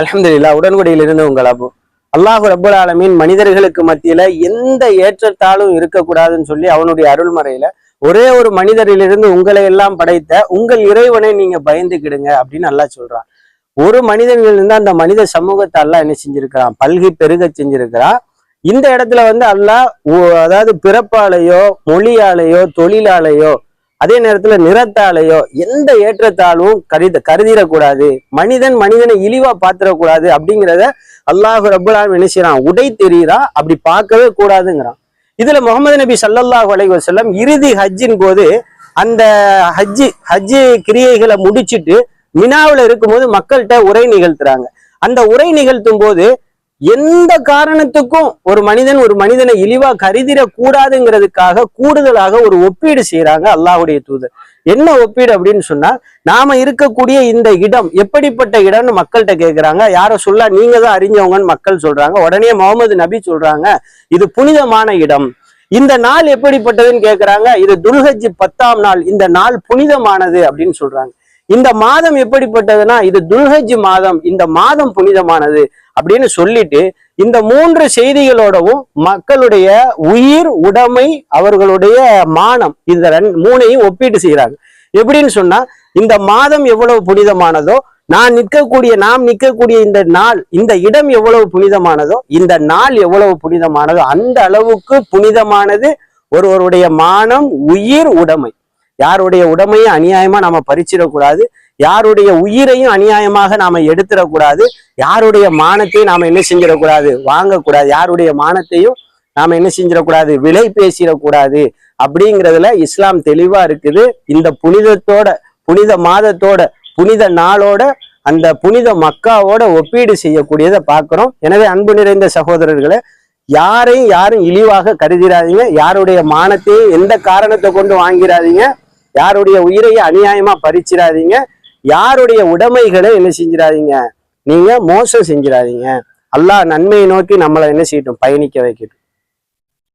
அலமதுல்லா உடன்குடியில் இருந்து உங்கள் அபு. அல்லாஹு ரபுல் ஆலமீன் மனிதர்களுக்கு மத்தியில எந்த ஏற்றத்தாலும் இருக்கக்கூடாதுன்னு சொல்லி அவனுடைய அருள்மறையில ஒரே ஒரு மனிதரிலிருந்து உங்களை எல்லாம் படைத்த உங்கள் இறைவனை நீங்க பயந்துக்கிடுங்க அப்படின்னு நல்லா சொல்றான். ஒரு மனிதனில் அந்த மனித சமூகத்தை அல்லாஹ் என்ன செஞ்சிருக்கிறான்? பல்கி பெருக செஞ்சிருக்கிறான். இந்த இடத்துல வந்து அல்லாஹ் அதாவது பிறப்பாலேயோ மொழியாலேயோ தொழிலாலேயோ அதே நேரத்துல நிறத்தாலேயோ எந்த ஏற்றத்தாலும் கருத கருதிடக்கூடாது. மனிதன் மனிதனை இழிவா பாத்திரக்கூடாது அப்படிங்கிறத அல்லாஹ் ரபுல்லாம் நினைச்சுறான் உடை தெரியுதா அப்படி பார்க்கவே கூடாதுங்கிறான். இதுல முகமது நபி சல்லல்லாஹ் அலைஹி வசல்லம் இறுதி ஹஜ்ஜின் போது அந்த ஹஜ்ஜி ஹஜ்ஜி கிரியைகளை முடிச்சிட்டு மினாவில் இருக்கும்போது மக்கள்கிட்ட உரை நிகழ்த்துறாங்க. அந்த உரை நிகழ்த்தும் போது எந்த காரணத்துக்கும் ஒரு மனிதன் ஒரு மனிதனை இழிவா கருதிட கூடாதுங்கிறதுக்காக கூடுதலாக ஒரு ஒப்பீடு செய்யறாங்க அல்லாஹுடைய தூதர். என்ன ஒப்பீடு அப்படின்னு சொன்னா நாம இருக்கக்கூடிய இந்த இடம் எப்படிப்பட்ட இடம்னு மக்கள்கிட்ட கேட்கிறாங்க யார சொல்ல நீங்க தான் அறிஞ்சவங்கன்னு மக்கள் சொல்றாங்க. உடனே முகமது நபி சொல்றாங்க இது புனிதமான இடம். இந்த நாள் எப்படிப்பட்டதுன்னு கேட்கிறாங்க இது துல்ஹஜ் பத்தாம் நாள். இந்த நாள் புனிதமானது அப்படின்னு சொல்றாங்க. இந்த மாதம் எப்படிப்பட்டதுன்னா இது துல்ஹஜ் மாதம் இந்த மாதம் புனிதமானது அப்படின்னு சொல்லிட்டு இந்த மூன்று செய்திகளோடவும் மக்களுடைய உயிர் உடைமை அவர்களுடைய மானம் இந்த மூனையும் மூணையும் ஒப்பீடு செய்கிறாங்க. எப்படின்னு சொன்னா இந்த மாதம் எவ்வளவு புனிதமானதோ நான் நிற்கக்கூடிய நாம் நிற்கக்கூடிய இந்த நாள் இந்த இடம் எவ்வளவு புனிதமானதோ இந்த நாள் எவ்வளவு புனிதமானதோ அந்த அளவுக்கு புனிதமானது ஒருவருடைய மானம் உயிர் உடைமை. யாருடைய உடமையும் அநியாயமா நாம பறிச்சிடக்கூடாது. யாருடைய உயிரையும் அநியாயமாக நாம எடுத்துடக்கூடாது. யாருடைய மானத்தையும் நாம என்ன செஞ்சிடக்கூடாது? வாங்கக்கூடாது. யாருடைய மானத்தையும் நாம என்ன செஞ்சிடக்கூடாது? விலை பேசிடக்கூடாது. அப்படிங்கிறதுல இஸ்லாம் தெளிவா இருக்குது. இந்த புனிதத்தோட புனித மாதத்தோட புனித நாளோட அந்த புனித மக்காவோட ஒப்பீடு செய்யக்கூடியதை பார்க்கிறோம். எனவே அன்பு நிறைந்த சகோதரர்களை யாரையும் யாரும் இழிவாக கருதிடாதீங்க யாருடைய மானத்தையும் எந்த காரணத்தை கொண்டு வாங்கிறாதீங்க? யாருடைய உயிரையும் அநியாயமா பறிச்சிடாதீங்க. யாருடைய உடைமைகளை என்ன செஞ்சிடாதீங்க. நீங்க மோசம் செஞ்சிடாதீங்க. அல்லாஹ் நன்மையை நோக்கி நம்மளை என்ன செய்யட்டும்? பயணிக்க வைக்கட்டும்.